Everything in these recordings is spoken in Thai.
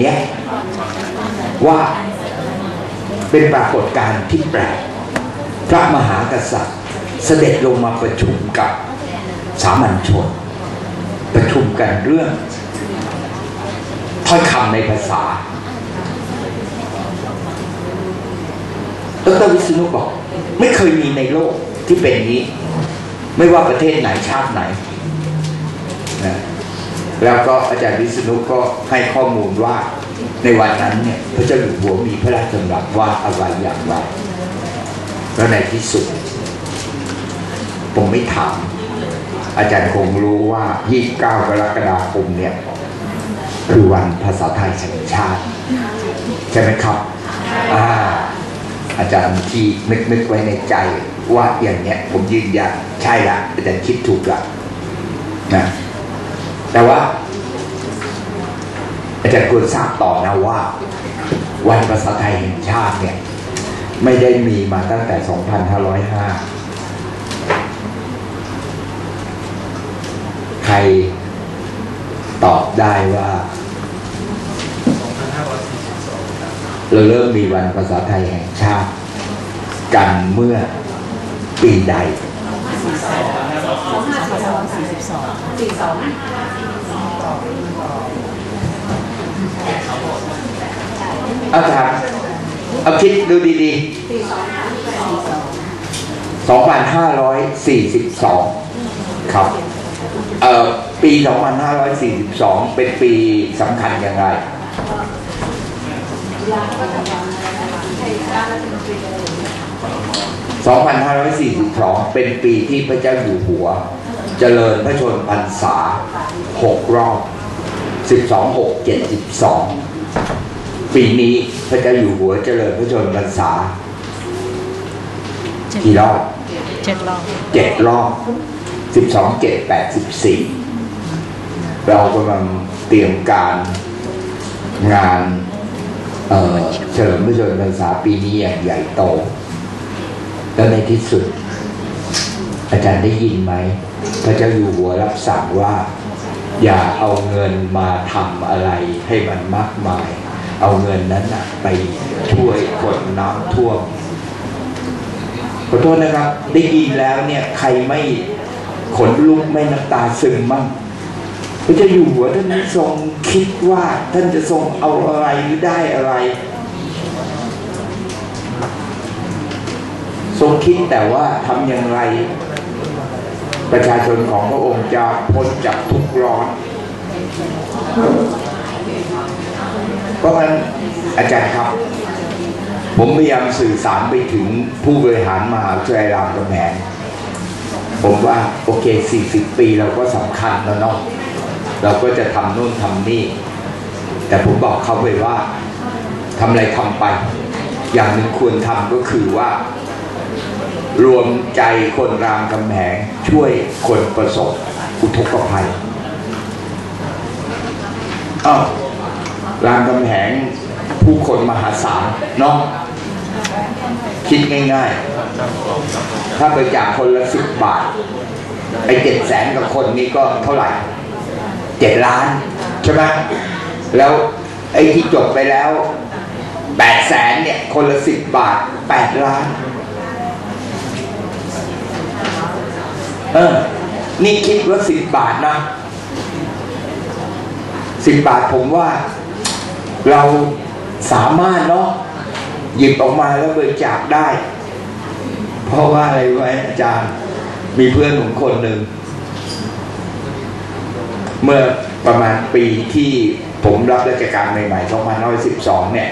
เนี้ยว่าเป็นปรากฏการณ์ที่แปลกพระมหากษัตริย์ เสด็จลงมาประชุมกับสามัญชน ประชุมกันเรื่องถ้อยคำในภาษาดรวิษณุบอก ไม่เคยมีในโลกที่เป็นอย่างนี้ ไม่ว่าประเทศไหนชาติไหน แล้วก็อาจารย์วิษณุก็ให้ข้อมูลว่าในวันนั้นเนี่ยพระเจ้าอยู่หัวมีพระราชดำรัสว่าอะไรอย่างไรแล้วในที่สุด ผมไม่ถาม อาจารย์คงรู้ว่า 29 กรกฎาคมเนี่ย คือวันภาษาไทยแห่งชาติ ใช่ไหมครับอ่าอาจารย์ที่นึกนึกไว้ในใจว่าอย่างเนี้ยผมยืนยันใช่ละอาจารย์คิดถูกละนะ แต่ว่า อาจารย์ควรทราบต่อนะว่า วันภาษาไทยแห่งชาติเนี่ย ไม่ได้มีมาตั้งแต่ 2505 ใครตอบได้ว่าเราเริ่มมีวันภาษาไทยแห่งชาติ กันเมื่อปีใด เอาถามเอาคิดดูดีๆ 2542 ครับ เอ่อ ปี 2542 เป็นปีสำคัญอย่างไร2542 เป็นปีที่พระเจ้าอยู่หัว เจริญพระชนพรรษา 6 รอบ 12 6 72 ปีนี้พระเจ้าอยู่หัวเจริญพระชนพรรษากี่รอบเจ็ดรอบเจ็ดรอบสิบสองเจ็ดแปดสิบสี่เรากำลังเตรียมการงานเอ่อเฉลิมพระชนมพรรษาปีนี้อย่างใหญ่โต แล้วในที่สุด อาจารย์ได้ยินไหม พระเจ้าอยู่หัวรับสั่งว่า อย่าเอาเงินมาทำอะไรให้มันมากมาย เอาเงินนั้นนะไปช่วยคนน้ำท่วมขอโทษนะครับ ได้ยินแล้วเนี่ยใครไม่ขนลุกไม่น้ำตาซึมมั่งพระเจ้าอยู่หัวท่านทรงคิดว่าท่านจะทรงเอาอะไรหรือได้อะไร ทรงคิดแต่ว่าทำอย่างไร ประชาชนของพระองค์จะพ้นจากทุกข์ร้อน เพราะฉะนั้นอาจารย์ครับ ผมพยายามสื่อสารไปถึงผู้บริหารมหาวิทยาลัยรามคำแหงผมว่าโอเค 40 ปีเราก็สำคัญแล้วเนาะเราก็จะทำนู่นทำนี่ แต่ผมบอกเขาไปว่าทำอะไรทำไป อย่างหนึ่งควรทำก็คือว่า รวมใจคนรามคำแหงช่วยคนประสบอุทกภัยอ้าวรามคำแหงผู้คนมหาศาลเนาะคิดง่ายๆ ถ้าไปจากคนละสิบบาท ไอ้เจ็ดแสนกับคนนี้ก็เท่าไหร่เจ็ดล้าน ใช่ไหมแล้วไอ้ที่จบไปแล้วแปดแสนเนี่ย คนละสิบบาทแปดล้าน เออ นี่คิดว่าสิบบาทนะสิบบาทผมว่า เราสามารถเนาะหยิบออกมาแล้วบริจาคได้ เพราะว่าอะไรไว้อาจารย์ มีเพื่อนผมคนหนึ่ง เมื่อประมาณปีที่ผมรับราชการใหม่ๆ2512 เนี่ย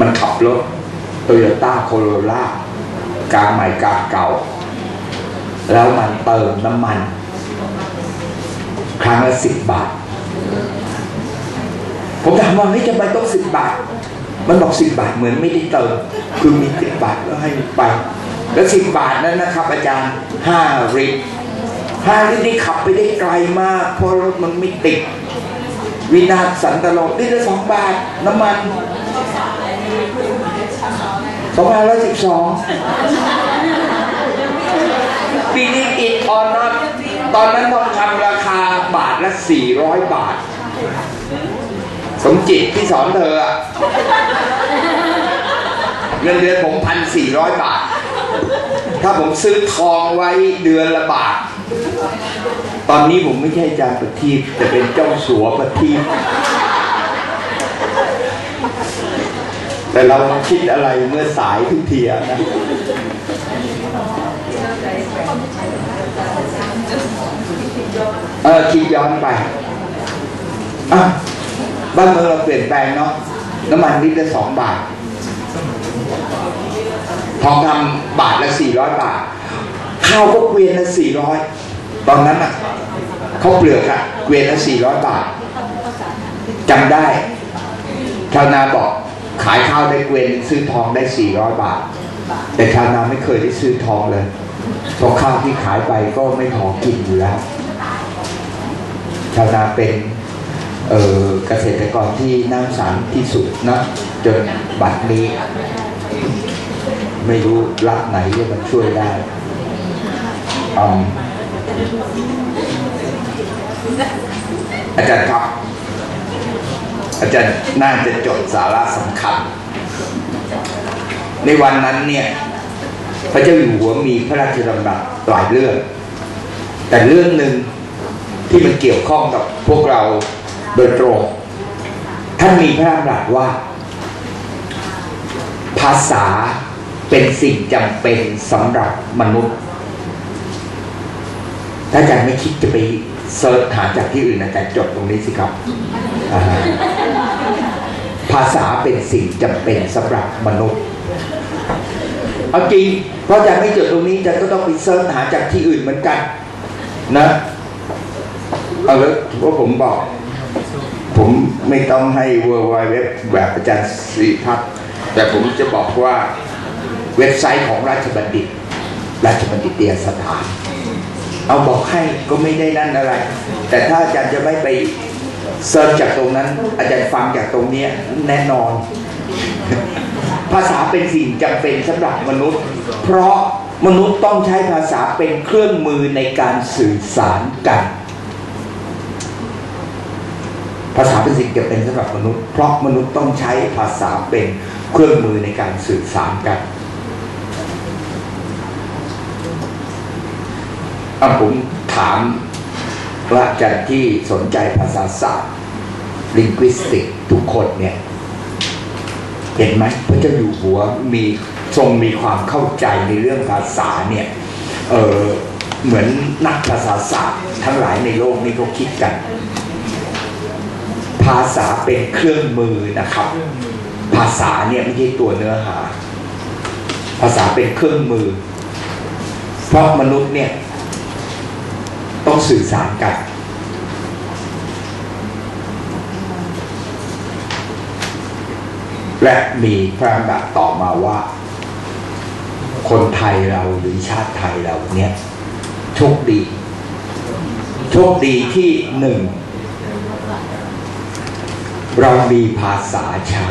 มันขับรถโตโยต้าโคโรล่า กาใหม่กาเก่า แล้วมันเติมน้ำมัน ครั้งละสิบบาท ผมถามว่าเฮ้ยทำไมต้องสิบบาท มันบอกสิบบาทเหมือนไม่ได้เติม คือมีสิบบาทแล้วให้ไปแล้วสิบบาทนั้นนะครับ อาจารย์ห้าลิตรห้าลิตรนี่ขับไปได้ไกลมาก เพราะรถมันไม่ติด วินาศสันตโลกลิตรละสองบาท น้ำมัน สองพันร้อยสิบสองปีนี้อิดออนนอตตอนนั้นทองคำราคาบาทละสี่ร้อยบาท สมจิตที่สอนเธออะเงินเดือนผมพันสี่ร้อยบาท ถ้าผมซื้อทองไว้เดือนละบาท ตอนนี้ผมไม่ใช่อาจารย์ประทีปแต่เป็นเจ้าสัวประทีป แต่เราคิดอะไรเมื่อสายทุกทีนะ เออคิดย้อนไป อะ บ้านเมืองเราเปลี่ยนแปลงเนาะ น้ำมันลิตรละสองบาท ทองคำบาทละสี่ร้อยบาท ข้าวก็เกวียนละสี่ร้อย ตอนนั้นอะเขาเปลือกอะเกวียนละสี่ร้อยบาทจำได้ชาวนาบอก ขายข้าวได้เกวียนซื้อทองได้สี่ร้อยบาท แต่ชาวนาไม่เคยได้ซื้อทองเลยเพราะข้าวที่ขายไปก็ไม่พอกินอยู่แล้วชาวนาเป็นเเกษตรกรที่น่าสงสารที่สุดนะจนบัดนี้ ไม่รู้รัฐไหนจะมาช่วยได้อมอาจารย์ครับ อาจารย์น่าจะจดสาระสำคัญ ในวันนั้นเนี่ย พระเจ้าอยู่หัวมีพระราชดำรัสหลายเรื่อง แต่เรื่องหนึ่งที่มันเกี่ยวข้องกับพวกเราโดยตรง ท่านมีพระราชดำรัสว่า ภาษาเป็นสิ่งจำเป็นสำหรับมนุษย์ ถ้าอาจารย์ไม่คิดจะไปเสิร์ชหาจากที่อื่นอาจารย์จดตรงนี้สิครับาฮะภาษาเป็นสิ่งจำเป็นสำหรับมนุษย์เอาจริงเพราะอาจารย์ไม่จดตรงนี้อาจารย์ก็ต้องไปเสิร์ชหาจากที่อื่นเหมือนกันนะเอาแล้วว่าผมบอก ผมไม่ต้องให้เวอร์ไวเว็บแบบอาจารย์สิพัฒน์แต่ผมจะบอกว่าเว็บไซต์ของราชบัณฑิต ราชบัณฑิตยสถาน เอาบอกให้ก็ไม่ได้นั่นอะไร แต่ถ้าอาจารย์จะไม่ไป เซิร์ชจากตรงนั้น อาจารย์ฟังจากตรงเนี้ยแน่นอน ภาษาเป็นสิ่งจำเป็นสำหรับมนุษย์ เพราะมนุษย์ต้องใช้ภาษาเป็นเครื่องมือในการสื่อสารกัน ภาษาเป็นสิ่งจำเป็นสำหรับมนุษย์ เพราะมนุษย์ต้องใช้ภาษาเป็นเครื่องมือในการสื่อสารกันอะผมถาม ว่าอาจารย์ที่สนใจภาษาศาสตร์ linguistic ทุกคนเนี่ย เห็นไหมพระเจ้าอยู่หัวมีทรงมีความเข้าใจในเรื่องภาษาเนี่ยเออเหมือนนักภาษาศาสตร์ทั้งหลายในโลกนี้เขาคิดกัน ภาษาเป็นเครื่องมือนะครับ ภาษาเนี่ยไม่ใช่ตัวเนื้อหา ภาษาเป็นเครื่องมือ เพราะมนุษย์เนี่ย ต้องสื่อสารกัน และมีพระดำรัสต่อมาว่า คนไทยเราหรือชาติไทยเราเนี่ยโชคดี โชคดีที่หนึ่ง เรามีภาษาใช้